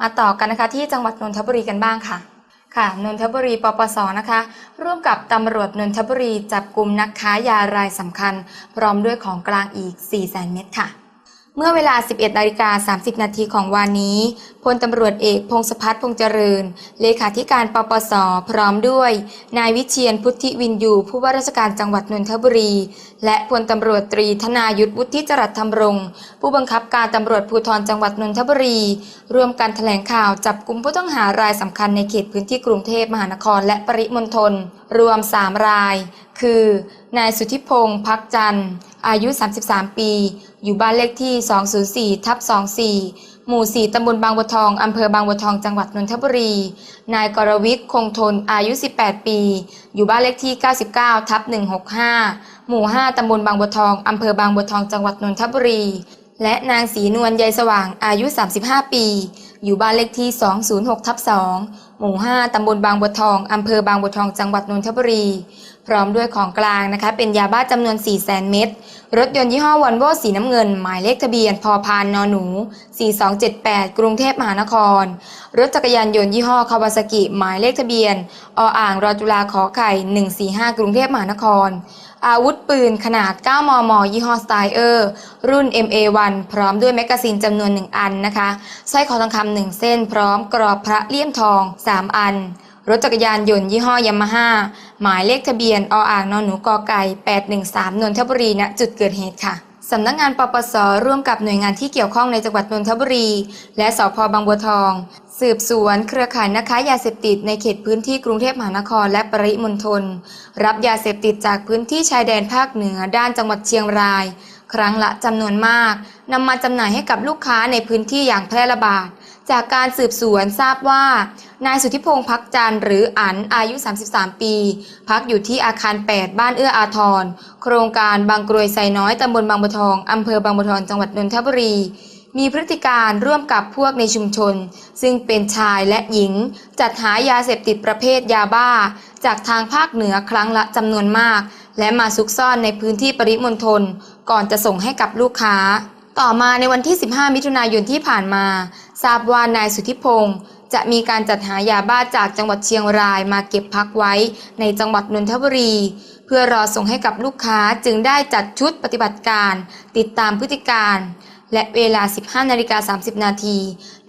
มาต่อกันนะคะที่จังหวัดนนทบุรีกันบ้างค่ะ ค่ะนนทบุรีปปสนะคะ ร่วมกับตำรวจนนทบุรีจับกลุ่มนักค้ายารายสำคัญ พร้อมด้วยของกลางอีก 4 0 0 0 0 0เม็ดค่ะ เมื่อเวลา 11นาฬิกา30 นาทีของวันนี้ พลตำรวจเอกพงศพัฒน์พงษเจริญ เลขาธิการปปส พร้อมด้วย นายวิเชียนพุทธิวินยู ผู้ว่าราชการจังหวัดนนทบุรี และพลตำรวจตรีธนายุทธวุฒิจรัสธรรมรงค์ ผู้บังคับการตำรวจภูธรจังหวัดนนทบุรี ร่วมกันแถลงข่าวจับกลุ่มผู้ต้องหารายสำคัญในเขตพื้นที่กรุงเทพมหานครและปริมณฑลรวม 3 ราย คือนายสุทธิพงศ์พักจันทร์ อายุ 33 ปี อยู่บ้านเลขที่ 204 ทับ 24 หมู่ 4 ตำบลบางบัวทอง อำเภอบางบัวทอง จังหวัดนนทบุรี นายกรวิทย์คงทน อายุ 18 ปี อยู่บ้านเลขที่ 99 ทับ 165 หมู่ 5 ตำบลบางบัวทอง อำเภอบางบัวทอง จังหวัดนนทบุรี และนางศรีนวลใยสว่าง อายุ 35 ปี อยู่บ้านเลขที่ 206 ทับ 2 หมู่ 5 ตำบลบางบัวทอง อำเภอบางบัวทอง จังหวัดนนทบุรี พร้อมด้วยของกลางนะคะ เป็นยาบ้าจำนวน 4 0 0 0 0 0เม็ด รถยนต์ยี่ห้อวันโวสีน้ำเงิน หมายเลขทะเบียนพอพานนอหนู 4278 กรุงเทพมหานคร รถจักรยานยนต์ยี่ห้อคาวาซากิ หมายเลขทะเบียน ออ่างรอจุฬาขอไข่ 145 กรุงเทพมหานคร อาวุธปืนขนาด 9 มม ยี่ห้อสไตเออร์ รุ่น MA1 พร้อมด้วยแมกกาซีนจำนวน 1 อันนะคะ สร้อยคอทองคำหนึ่งเส้น พร้อมกรอบพระเลี่ยมทอง3 อัน รถจักรยานยนต์ยี่ห้อยามาฮ่าหมายเลขทะเบียนออ่างนอนหนูกอไก่ 813 นนทบุรีณจุดเกิดเหตุค่ะสำนักงานปปส ร่วมกับหน่วยงานที่เกี่ยวข้องในจังหวัดนนทบุรี และสพบางบัวทอง สืบสวนเครือข่ายนักค้ายาเสพติดในเขตพื้นที่กรุงเทพมหานครและปริมณฑลรับยาเสพติดจากพื้นที่ชายแดนภาคเหนือด้านจังหวัดเชียงราย ครั้งละจำนวนมากนำมาจำหน่ายให้กับลูกค้าในพื้นที่อย่างแพร่ระบาด จากการสืบสวนทราบว่า นายสุทธิพงศ์พักจันทร์หรืออันอายุ 33 ปี พักอยู่ที่อาคาร 8 บ้านเอื้ออาทร โครงการบางกรวยไซน้อยตำบลบางบัวทองอำเภอบางบัวทองจังหวัดนนทบุรี มีพฤติการร่วมกับพวกในชุมชน ซึ่งเป็นชายและหญิง จัดหายาเสพติดประเภทยาบ้า จากทางภาคเหนือครั้งละจำนวนมาก และมาซุกซ่อนในพื้นที่ปริมณฑลก่อนจะส่งให้กับลูกค้า ต่อมาในวันที่ 15 มิถุนายนที่ผ่านมา ทราบว่านายสุธิพงศ์จะมีการจัดหายาบ้าจากจังหวัดเชียงรายมาเก็บพักไว้ในจังหวัดนนทบุรี เพื่อรอส่งให้กับลูกค้าจึงได้จัดชุดปฏิบัติการ ติดตามพฤติการ และเวลา 15 นาฬิกา 30 นาที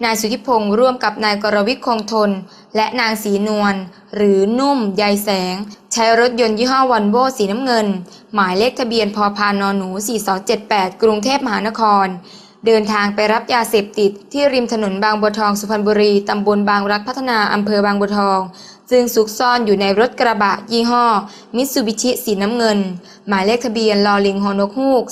นายสุธิพงศ์ร่วมกับนายกรวิทย์คงทน และนางศรีนวลหรือนุ่มใยแสง ใช้รถยนต์ยี่ห้อวันโวสีน้ำเงิน หมายเลขทะเบียนพอพานอนหนู 4278 กรุงเทพมหานคร เดินทางไปรับยาเสพติดที่ริมถนนบางบัวทองสุพรรณบุรีตำบลบางรักพัฒนาอำเภอบางบัวทองซึ่งซุกซ่อนอยู่ในรถกระบะยี่ห้อ มิตซูบิชิสีน้ำเงิน หมายเลขทะเบียนลอลิงฮอนกฮูก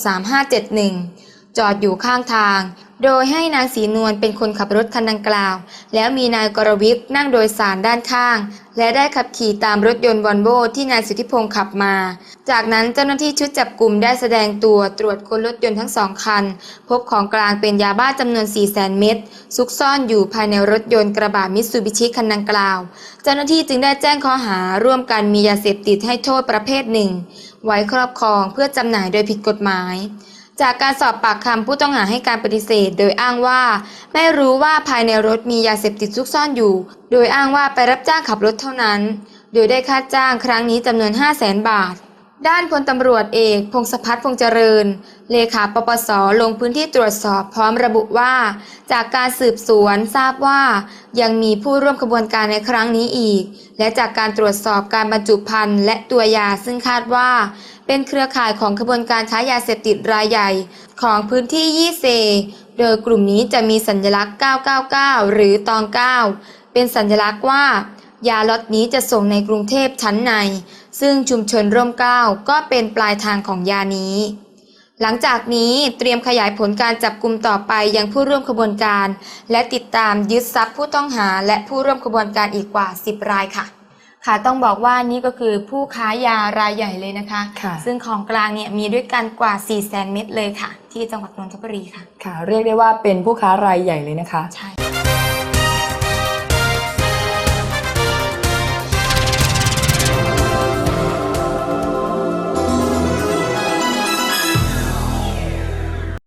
3571 จอดอยู่ข้างทาง โดยให้นางศรีนวลเป็นคนขับรถคันดังกล่าว แล้วมีนายกรวิทย์นั่งโดยสารด้านข้าง และได้ขับขี่ตามรถยนต์วอลโวที่นายสุทธิพงศ์ขับมา จากนั้นเจ้าหน้าที่ชุดจับกลุ่มได้แสดงตัวตรวจค้นรถยนต์ทั้งสองคัน พบของกลางเป็นยาบ้าจำนวน 4 0 0 0 0 0เม็ดซุกซ่อนอยู่ภายในรถยนต์กระบะมิตซูบิชิคันดังกล่าว เจ้าหน้าที่จึงได้แจ้งข้อหาร่วมกันมียาเสพติดให้โทษประเภทหนึ่ง ไว้ครอบครองเพื่อจำหน่ายโดยผิดกฎหมาย จากการสอบปากคำผู้ต้องหาให้การปฏิเสธ โดยอ้างว่า ไม่รู้ว่าภายในรถมียาเสพติดซุกซ่อนอยู่ โดยอ้างว่าไปรับจ้างขับรถเท่านั้น โดยได้ค่าจ้างครั้งนี้จำนวน 5 0 0แสนบาท ด้านพลตำรวจเอก พงศพัฒน์พงษเจริญ เลขาปปสลงพื้นที่ตรวจสอบพร้อมระบุว่า จากการสืบสวนทราบว่า ยังมีผู้ร่วมขบวนการในครั้งนี้อีก และจากการตรวจสอบการบรรจุภัณฑ์และตัวยาซึ่งคาดว่า เป็นเครือข่ายของขบวนการค้ายาเสพติดรายใหญ่ ของพื้นที่ยี่เซ โดยกลุ่มนี้จะมีสัญลักษณ์ 999 หรือตอง 9 เป็นสัญลักษณ์ว่า ยาล็อตนี้จะส่งในกรุงเทพชั้นใน ซึ่งชุมชนร่มเกล้าก็เป็นปลายทางของยานี้ หลังจากนี้เตรียมขยายผลการจับกลุ่มต่อไปยังผู้ร่วมขบวนการ และติดตามยึดทรัพย์ผู้ต้องหาและผู้ร่วมขบวนการอีกกว่า 10 รายค่ะค่ะต้องบอกว่านี่ก็คือผู้ค้ายารายใหญ่เลยนะคะค่ะซึ่งของกลางเนี่ยมีด้วยกันกว่า 4 0 0 0 0 0 เม็ดเลยค่ะ ที่จังหวัดนนทบุรีค่ะค่ะ เรียกได้ว่าเป็นผู้ค้ารายใหญ่เลยนะคะใช่